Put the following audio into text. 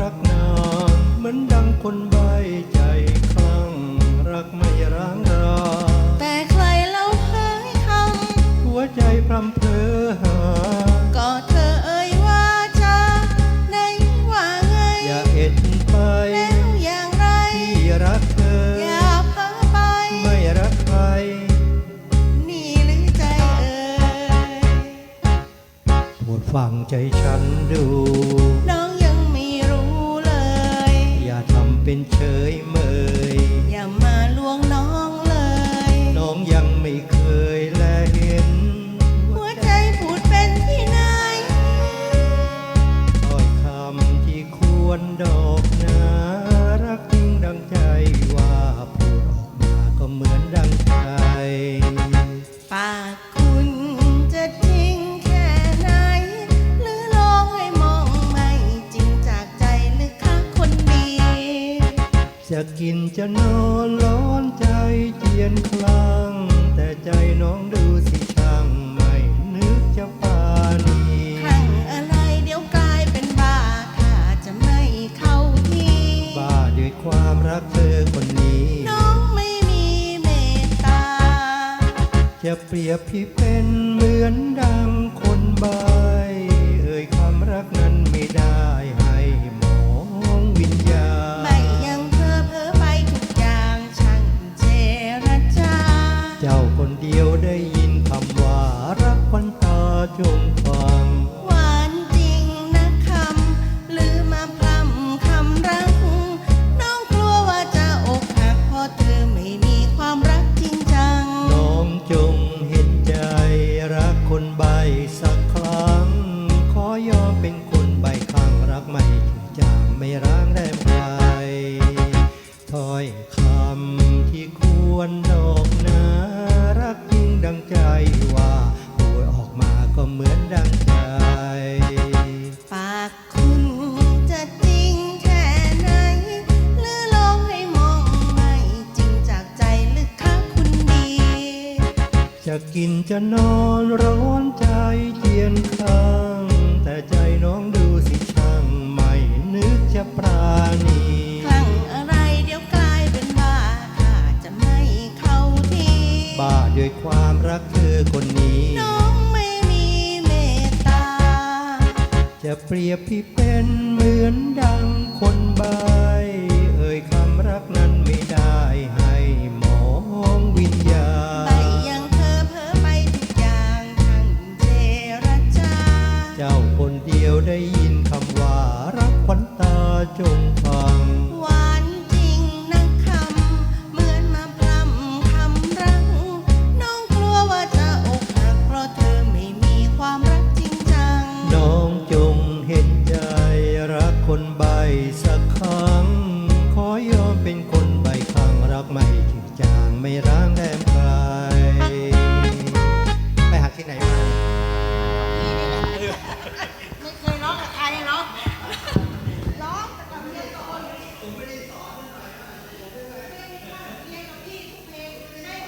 รักนางเหมือนดังคนใบใจคลั่งรักไม่ร้างรา แต่ใครเล่าเผยคหัวใจพรำเพอหาำก็เธอเอ่ยว่าจะในว่าไง อย่าเอ็ดไปแล้วอย่างไร ที่รักเธอ อย่าเพ้อไป ไม่รักใคร นี่หรือใจเอ่ยโปรดฟังใจฉันดู น้ เป็นเฉยเมย จะกินจะนอนร้อนใจเจียนคลั่งแต่ใจน้องดูสิช่างไม่นึกจะปานีครั้งอะไรเดี๋ยวกลายเป็นบ้าถ้าจะไม่เข้าที่ บ้าด้วยความรักเธอคนนี้ น้องไม่มีเมตตา จะเปรียบพี่เป็นเหมือน คนใบสักครั้ง ขอยอมเป็นคนใบข้างรักไม่ถูกจางไม่ร้างแรมใครถ้อยคำที่ควรดอก กินจะนอนร้อนใจเจียนข้าง แต่ใจน้องดูสิช่างไม่นึกจะปราณีคลั่งอะไรเดี๋ยวกลายเป็นบ้าถ้าจะไม่เข้าที่บ้าด้วยความรักเธอคนนี้ น้องไม่มีเมตตา จะเปรียบพี่เป็นเหมือนดั จงฟัง หวานจริงนะคำ เหมือนมาพร่ำคำรัก น้องกลัวว่าจะอกหัก เพราะเธอไม่มีความรักจริงจัง น้องจงเห็นใจรักคนใบสั